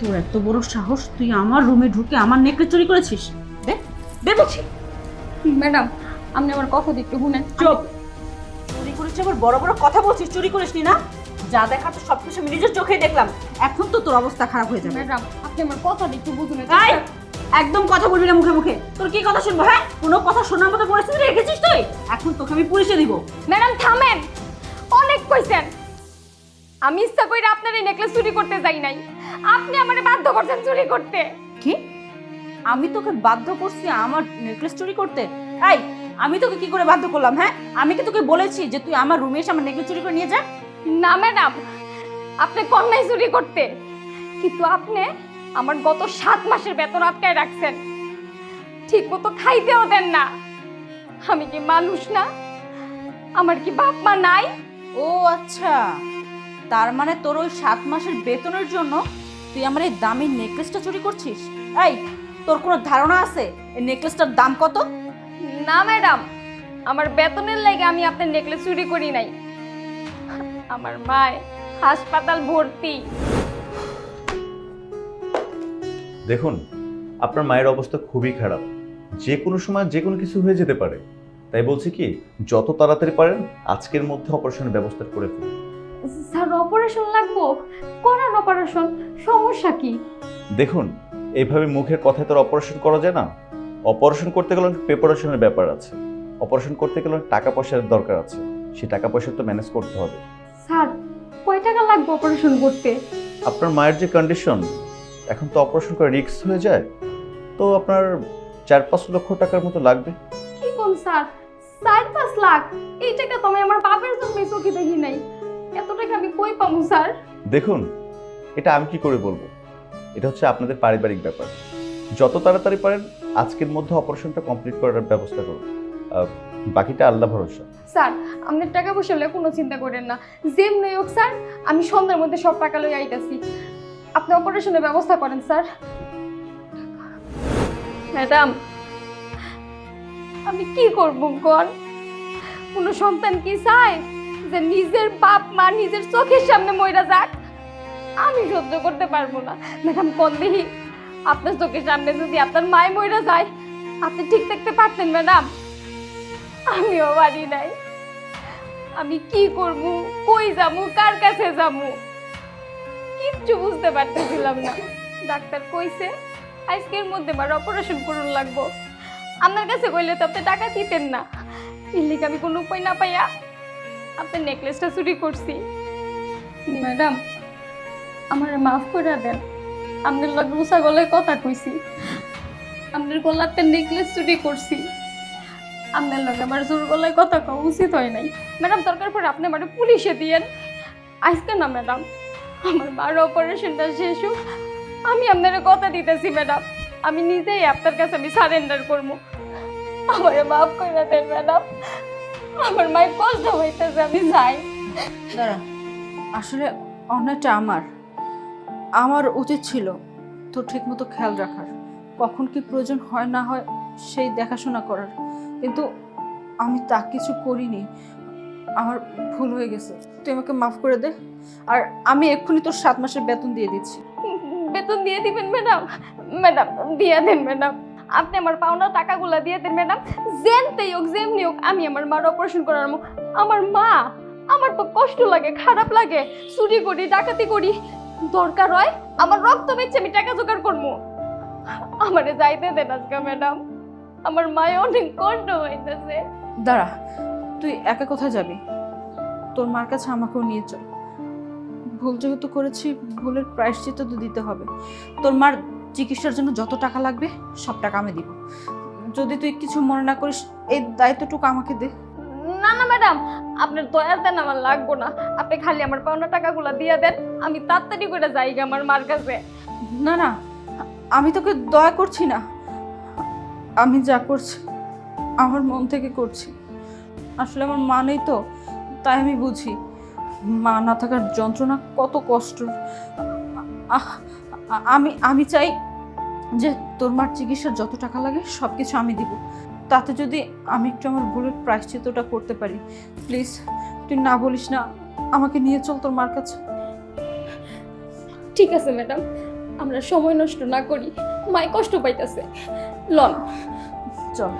তোর এত বড় সাহস তুই আমার রুমে ঢুকে আমার নেকলেস চুরি করেছিস? দে দে বলছি। ম্যাডাম আপনি আমার কথা একটু শুনেন। চুপ। চুরি করেছিস আবার বড় বড় কথা বলছিস চুরি করিসনি না? যা দেখা তো সব কিছু আমি নিজের চোখেই দেখলাম। এখন তো তোর অবস্থা খারাপ হয়ে যাবে। ম্যাডাম আপনি আমার কথা একটু বুঝুন একদম কথা বলবি না মুখে মুখে। তোর কি কথা শুনব হ্যাঁ? কোনো কথা শোনার মতো পরিস্থিতি রেখেছিস তুই? এখন তোকে আমি পুলিশে দিব। ম্যাডাম থামেন। অনেক কইছেন। আমি ইচ্ছা করে আপনার এই নেকলেস চুরি করতে যাই নাই। আপনি আমারে বাধ্য করছেন চুরি করতে। কি? আমি তোকে বাধ্য করছি আমার নেকলেস চুরি করতে? এই আমি তোকে কি করে বাধ্য করলাম হ্যাঁ? আমি কি তোকে বলেছি যে তুই আমার রুমে এসে আমার নেকলেস চুরি করে নিয়ে যা? না ম্যাডাম আপনি কন্যাই চুরি করতে। কিন্তু আপনি আমার গত সাত মাসের বেতন আটকায় রাখছেন। ঠিক মতো খাইতেও দেন না। আমি কি মানুষ না? আমার কি বাপ মা নাই? ও আচ্ছা তার মানে তোর ওই সাত মাসের বেতনের জন্য তুই আমার এই দামি নেকলেসটা চুরি করছিস? এই তোর কোনো ধারণা আছে? এই নেকলেসটার দাম কত? না ম্যাডাম। আমার বেতনের লেগে আমি আপনার নেকলেস চুরি করি নাই। আমার মায় হাসপাতাল ভর্তি। দেখুন আপনার মায়ের অবস্থা খুবই খারাপ। যে কোনো সময় যে কোনো কিছু হয়ে যেতে পারে। তাই বলছি কি যত তাড়াতাড়ি পারেন আজকের মধ্যে অপারেশনের ব্যবস্থা করে ফেলুন স্যার অপারেশন লাগবো? করার অপারেশন সমস্যা কি? দেখুন এইভাবে মুখের কথায় তো অপারেশন করা যায় না? অপারেশন করতে গেলে প্রিপারেশনের ব্যাপার আছে। অপারেশন করতে গেলে টাকা পয়সার দরকার আছে। সে টাকা পয়সা তো ম্যানেজ করতে হবে। স্যার কয় টাকা লাগবে অপারেশন করতে? আপনার মায়ের যে কন্ডিশন এখন তো অপারেশন করে রিস্ক হয়ে যায়। তো আপনার চার পাঁচ লক্ষ টাকার মতো লাগবে। কি কোন স্যার? চার পাঁচ লাখ? এই টাকা তো আমি আমার বাপের জন্য চোখে দেখি নাই। এত টাকা আমি কই পাবো স্যার? দেখুন এটা আমি কি করে বলব? এটা হচ্ছে আপনাদের পারিবারিক ব্যাপার। যত তাড়াতাড়ি পারেন, আজকের মধ্যে অপারেশনটা কমপ্লিট করার ব্যবস্থা করুন। বাকিটা আল্লাহ ভরসা। স্যার, আপনার টাকা পয়সা হলে কোনো চিন্তা করেন না। যেমনি হোক, স্যার, আমি সন্ধ্যার মধ্যে সব টাকা লই আইতাছি। আপনি অপারেশনের ব্যবস্থা করেন, স্যার। ম্যাডাম, আমি কি করব কর কোনো সন্তান কি চায় যে নিজের বাপ মা নিজের চোখের সামনে মইরা যাক? আমি সহ্য করতে পারব না। ম্যাডাম, কোন আপনার চোখের সামনে যদি আপনার মায় মইরা যায়, আপনি ঠিক থাকতে পারতেন, ম্যাডাম। আমিও বাড়ি নাই। আমি কি করব, কই যামু কার কাছে যামু কিচ্ছু বুঝতে পারতেছিলাম না। ডাক্তার কইছে, আজকের মধ্যে আমার অপারেশন করুন লাগবো। আপনার কাছে কইলে তো আপনি টাকা দিতেন না। ইল্লিক আমি কোনো উপায় না পাইয়া আপনার নেকলেসটা চুরি করছি। ম্যাডাম আমার মাফ করে দেন। আপনার লগে উষা কথা কইছি। আপনার গলাতে নেকলেস চুরি করছি। আপনার লগে আমার জোর গলায় কথা কওয়া উচিত হয় নাই। ম্যাডাম, দরকার পড়ে আপনি আমার পুলিশে দিয়েন। আজকে না, ম্যাডাম, আমার বারো অপারেশনটা শেষ হোক। আমি আপনার কথা দিতেছি, ম্যাডাম। আমি নিজেই আপনার কাছে আমি সারেন্ডার করব। আমার মাফ করে দেন, ম্যাডাম। আমার মায়ের কষ্ট হইতেছে, আমি যাই দাঁড়া, আসলে অন্যটা আমার। আমার উচিত ছিল তোর ঠিকমতো খেয়াল রাখার। কখন কি প্রয়োজন হয় না হয় সেই দেখাশোনা করার। কিন্তু আমি তা কিছু করিনি। আমার ভুল হয়ে গেছে। তুই আমাকে মাফ করে দে। আর আমি এক্ষুনি তোর সাত মাসের বেতন দিয়ে দিচ্ছি। বেতন দিয়ে দিবেন, ম্যাডাম? ম্যাডাম, দিয়ে দেন, ম্যাডাম। আপনি আমার পাওনা টাকাগুলো দিয়ে দেন, ম্যাডাম। যেনতেই হোক যেমনি হোক আমি আমার মার অপারেশন করার আমার মা, আমার তো কষ্ট লাগে, খারাপ লাগে। চুরি করি, ডাকাতি করি। দরকার হয়, আমার রক্ত বেচে আমি টাকা জোগাড় করব। আমারে যাইতে দেন আজকে, ম্যাডাম। আমার মায়ে অনেক কষ্ট হইতেছে। দাঁড়া, তুই একা কোথায় যাবি? তোর মার কাছে আমাকেও নিয়ে চল। ভুল যেহেতু করেছি, ভুলের প্রায়শ্চিত্ত তো দিতে হবে। তোর মার চিকিৎসার জন্য যত টাকা লাগবে, সব টাকা আমি দিব। যদি তুই কিছু মনে না করিস, এই দায়িত্বটুকু আমাকে দে। না না ম্যাডাম আপনার দয়ার দেন, আমার লাগবো না। আপনি খালি আমার পাওনা টাকাগুলো দিয়ে দেন, আমি তাড়াতাড়ি করে যাই গে আমার মার কাছে। না না, আমি তোকে দয়া করছি না। আমি যা করছি, আমার মন থেকে করছি। আসলে আমার মা নেই তো, তাই আমি বুঝি, মা না থাকার যন্ত্রণা কত কষ্ট। আমি আমি চাই যে তোর মার চিকিৎসার যত টাকা লাগে সব কিছু আমি দিব। তাতে যদি আমি একটু আমার ভুলের প্রায়শ্চিতটা করতে পারি প্লিজ তুই না বলিস না আমাকে নিয়ে চল তোর মার কাছে। ঠিক আছে ম্যাডাম। আমরা সময় নষ্ট না করি মায় কষ্ট পাইতেছে। লন। চল।